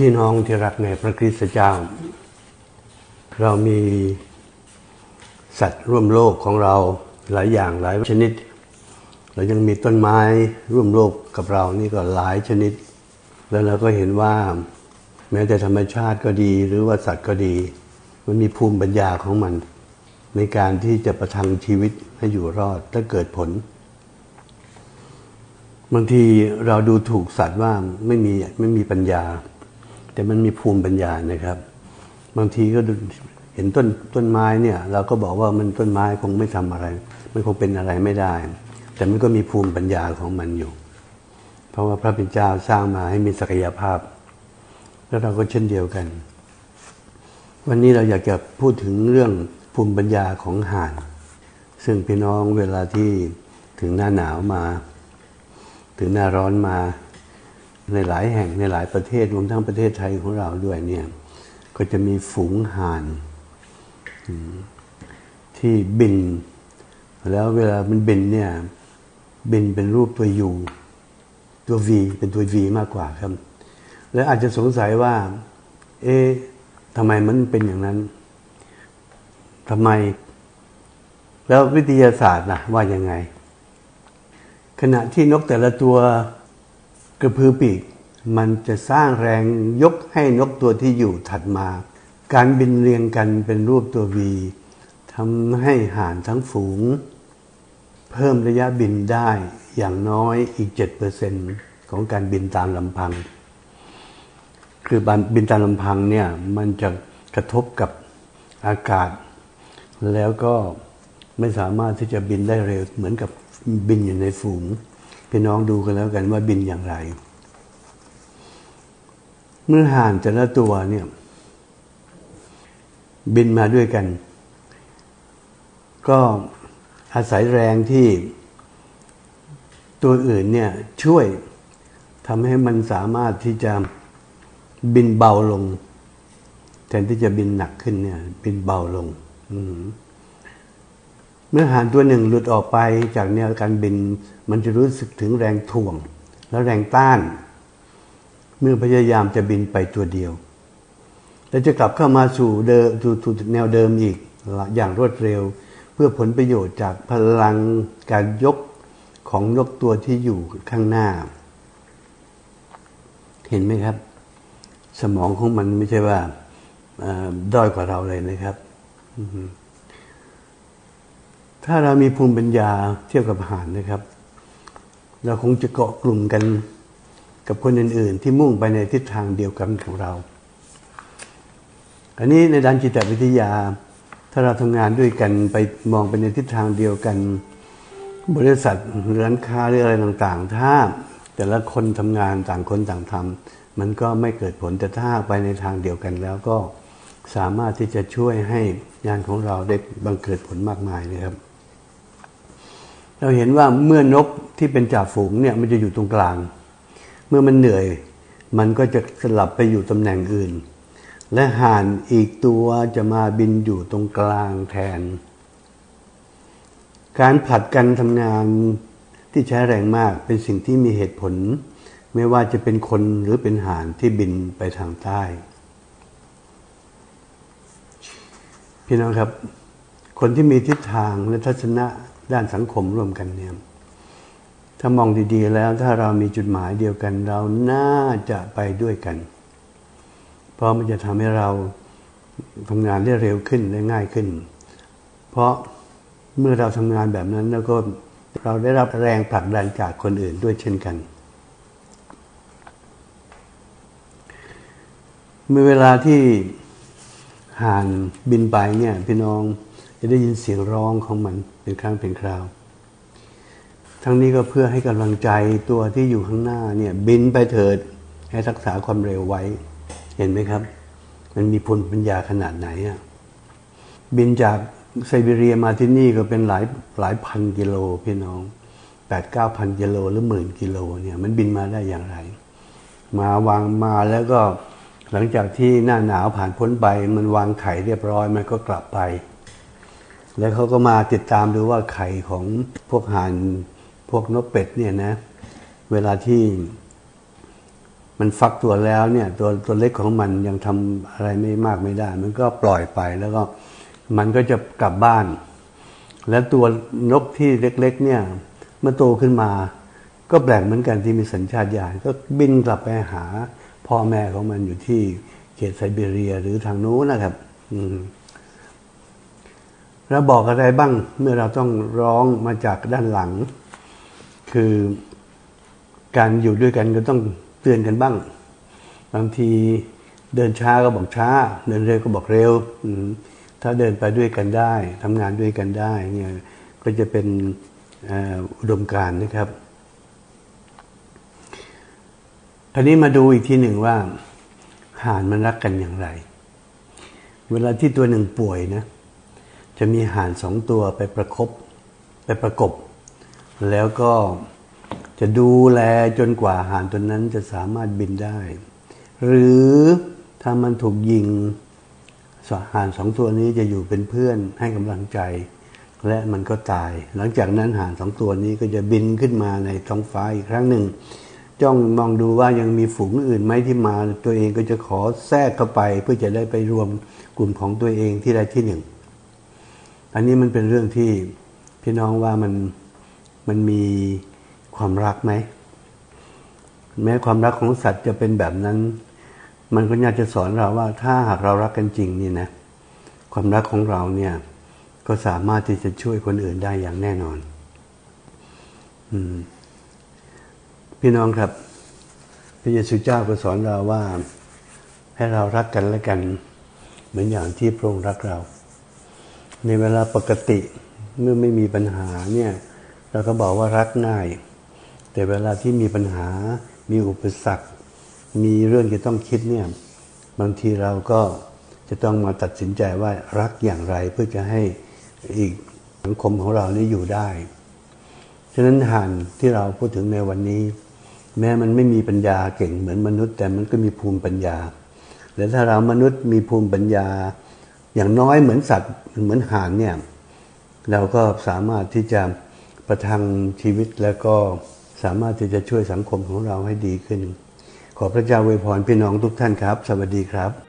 พี่น้องที่รักในพระคริสต์เจ้า เรามีสัตว์ร่วมโลกของเราหลายอย่างหลายชนิด เรายังมีต้นไม้ร่วมโลกกับเรานี่ก็หลายชนิด แล้วเราก็เห็นว่า แม้แต่ธรรมชาติก็ดี หรือว่าสัตว์ก็ดี มันมีภูมิปัญญาของมัน ในการที่จะประทังชีวิตให้อยู่รอดและเกิดผล บางทีเราดูถูกสัตว์ว่าไม่มีไม่มีปัญญา แต่มันมีภูมิปัญญานะครับ บางทีก็เห็นต้นต้นไม้เนี่ย เราก็บอกว่ามันต้นไม้คงไม่ทำอะไร มันคงเป็นอะไรไม่ได้ แต่มันก็มีภูมิปัญญาของมันอยู่ เพราะว่าพระเป็นเจ้าสร้างมาให้มีศักยภาพ แล้วเราก็เช่นเดียวกัน วันนี้เราอยากจะพูดถึงเรื่องภูมิปัญญาของห่าน ซึ่งพี่น้องเวลาที่ถึงหน้าหนาวมา ถึงหน้าร้อนมา ในหลายแห่งในหลายประเทศรวมทั้งประเทศไทยของเราด้วยเนี่ย ก็จะมีฝูงห่านที่บิน แล้วเวลามันบินเนี่ย บินเป็นรูปตัวยูตัววีเป็นตัววีมากกว่าครับ แล้วอาจจะสงสัยว่า เอ๊ะทำไมมันเป็นอย่างนั้นทำไม แล้ววิทยาศาสตร์นะว่ายังไง ขณะที่นกแต่ละตัว กระพือปีก มันจะสร้างแรงยกให้นกตัวที่อยู่ถัดมา การบินเรียงกันเป็นรูปตัววีทำให้ห่านทั้งฝูง เพิ่มระยะบินได้อย่างน้อยอีก 7%ของการบินตามลำพัง คือบินตามลำพังเนี่ยมันจะกระทบกับอากาศ แล้วก็ไม่สามารถที่จะบินได้เร็วเหมือนกับบินอยู่ในฝูง พี่น้องดูกันแล้วกันว่าบินอย่างไร เมื่อห่านแต่ละตัวเนี่ย บินมาด้วยกัน ก็อาศัยแรงที่ตัวอื่นเนี่ยช่วยทำให้มันสามารถที่จะบินเบาลง แทนที่จะบินหนักขึ้นเนี่ย บินเบาลงเมื่ มื่อหานตัวหนึ่งหลุดออกไปจากแนวการบิน มันจะรู้สึกถึงแรงถ่วง และแรงต้าน เมื่อพยายามจะบินไปตัวเดียว แล้วจะกลับเข้ามาสู่เดิมสู่แนวเดิมอีกอย่างรวดเร็ว เพื่อผลประโยชน์จากพลังการยกของนกตัวที่อยู่ข้างหน้า เห็นไหมครับ สมองของมันไม่ใช่ว่าด้อยกว่าเราเลยนะครับ ถ้าเรามีภูมิปัญญาเทียบกับอาหารนะครับ เราคงจะเกาะกลุ่มกันกับคนอื่น ๆ ที่มุ่งไปในทิศทางเดียวกันของเรา อันนี้ในด้านจิตวิทยา ถ้าเราทำงานด้วยกันไปมองไปในทิศทางเดียวกัน บริษัทร้านค้าหรืออะไรต่างๆ ถ้าแต่ละคนทำงานต่างคนต่างทำมันก็ไม่เกิดผลแต่ถ้าไปในทางเดียวกันแล้วก็สามารถที่จะช่วยให้งานของเราได้บังเกิดผลมากมายนะครับ เราเห็นว่าเมื่อนกที่เป็นจ่าฝูงเนี่ยมันจะอยู่ตรงกลาง เมื่อมันเหนื่อย มันก็จะสลับไปอยู่ตำแหน่งอื่น และห่านอีกตัวจะมาบินอยู่ตรงกลางแทน การผลัดกันทำงานที่ใช้แรงมากเป็นสิ่งที่มีเหตุผล ไม่ว่าจะเป็นคนหรือเป็นห่านที่บินไปทางใต้ พี่น้องครับ คนที่มีทิศทางและทัศนะ ด้านสังคมร่วมกันเนี่ยถ้ามองดีๆแล้วถ้าเรามีจุดหมายเดียวกัน เราน่าจะไปด้วยกัน เพราะมันจะทำให้เราทำงานได้เร็วขึ้นและง่ายขึ้น เพราะเมื่อเราทำงานแบบนั้นแล้วก็เราได้รับแรงผลักดันจากคนอื่นด้วยเช่นกัน เมื่อเวลาที่ห่านบินไปเนี่ยพี่น้อง จะได้ยินเสียงร้องของมันเป็นครั้งเป็นคราว ทั้งนี้ก็เพื่อให้กำลังใจตัวที่อยู่ข้างหน้าเนี่ยบินไปเถิดให้รักษาความเร็วไว้ เห็นไหมครับ มันมีพลปัญญาขนาดไหนอะบินจากไซบีเรียมาที่นี่ก็เป็นหลายหลายพันกิโลพี่น้องแปดเก้าพันกิโลหรือหมื่นกิโลเนี่ยมันบินมาได้อย่างไร มาวางมาแล้วก็หลังจากที่หน้าหนาวผ่านพ้นไป มันวางไข่เรียบร้อย มันก็กลับไป แล้วเขาก็มาติดตามดูว่าไข่ของพวกห่านพวกนกเป็ดเนี่ยนะ เวลาที่มันฟักตัวแล้วเนี่ย ตัวตัวเล็กของมันยังทำอะไรไม่มากไม่ได้ มันก็ปล่อยไปแล้วก็มันก็จะกลับบ้าน และตัวนกที่เล็ก ๆ เนี่ยเมื่อโตขึ้นมา ก็แปลกเหมือนกันที่มีสัญชาตญาณก็บินกลับไปหาพ่อแม่ของมันอยู่ที่เขตไซบีเรียหรือทางนู้นนะครับ อืม แล้วบอกอะไรบ้างเมื่อเราต้องร้องมาจากด้านหลัง คือการอยู่ด้วยกันก็ต้องเตือนกันบ้าง บางทีเดินช้าก็บอกช้า เดินเร็วก็บอกเร็วถ้าเดินไปด้วยกันได้ทำงานด้วยกันได้เนี่ยก็จะเป็นอุดมการนะครับทีนี้มาดูอีกทีหนึ่งว่าห่านมันรักกันอย่างไร เวลาที่ตัวหนึ่งป่วยนะ จะมีห่านสองตัวไปประคบไปประกบ แล้วก็จะดูแลจนกว่าห่านตัวนั้นจะสามารถบินได้ หรือถ้ามันถูกยิงห่านสองตัวนี้จะอยู่เป็นเพื่อนให้กำลังใจ และมันก็ตาย หลังจากนั้นห่านสองตัวนี้ก็จะบินขึ้นมาในท้องฟ้าอีกครั้งหนึ่ง จ้องมองดูว่ายังมีฝูงอื่นไหมที่มา ตัวเองก็จะขอแทรกเข้าไปเพื่อจะได้ไปรวมกลุ่มของตัวเองที่ใดที่หนึ่ง อันนี้มันเป็นเรื่องที่พี่น้องว่ามันมันมีความรักไหม แม้ความรักของสัตว์จะเป็นแบบนั้น มันก็อยากจะสอนเราว่าถ้าหากเรารักกันจริงนี่นะ ความรักของเราเนี่ย ก็สามารถที่จะช่วยคนอื่นได้อย่างแน่นอน อืม พี่น้องครับพระเยซูเจ้าก็สอนเราว่า ให้เรารักกันและกัน เหมือนอย่างที่พระองค์รักเรา ในเวลาปกติเมื่อไม่มีปัญหาเนี่ยเราก็บอกว่ารักง่าย แต่เวลาที่มีปัญหา มีอุปสรรค มีเรื่องที่ต้องคิดเนี่ยบางทีเราก็จะต้องมาตัดสินใจว่ารักอย่างไรเพื่อจะให้อีกสังคมของเรานี้อยู่ได้ ฉะนั้นห่านที่เราพูดถึงในวันนี้ แม้มันไม่มีปัญญาเก่งเหมือนมนุษย์ แต่มันก็มีภูมิปัญญา และถ้าเรามนุษย์มีภูมิปัญญา อย่างน้อยเหมือนสัตว์เหมือนห่านเนี่ยเราก็สามารถที่จะประทังชีวิตแล้วก็สามารถที่จะช่วยสังคมของเราให้ดีขึ้น ขอพระเจ้าอวยพรพี่น้องทุกท่านครับ สวัสดีครับ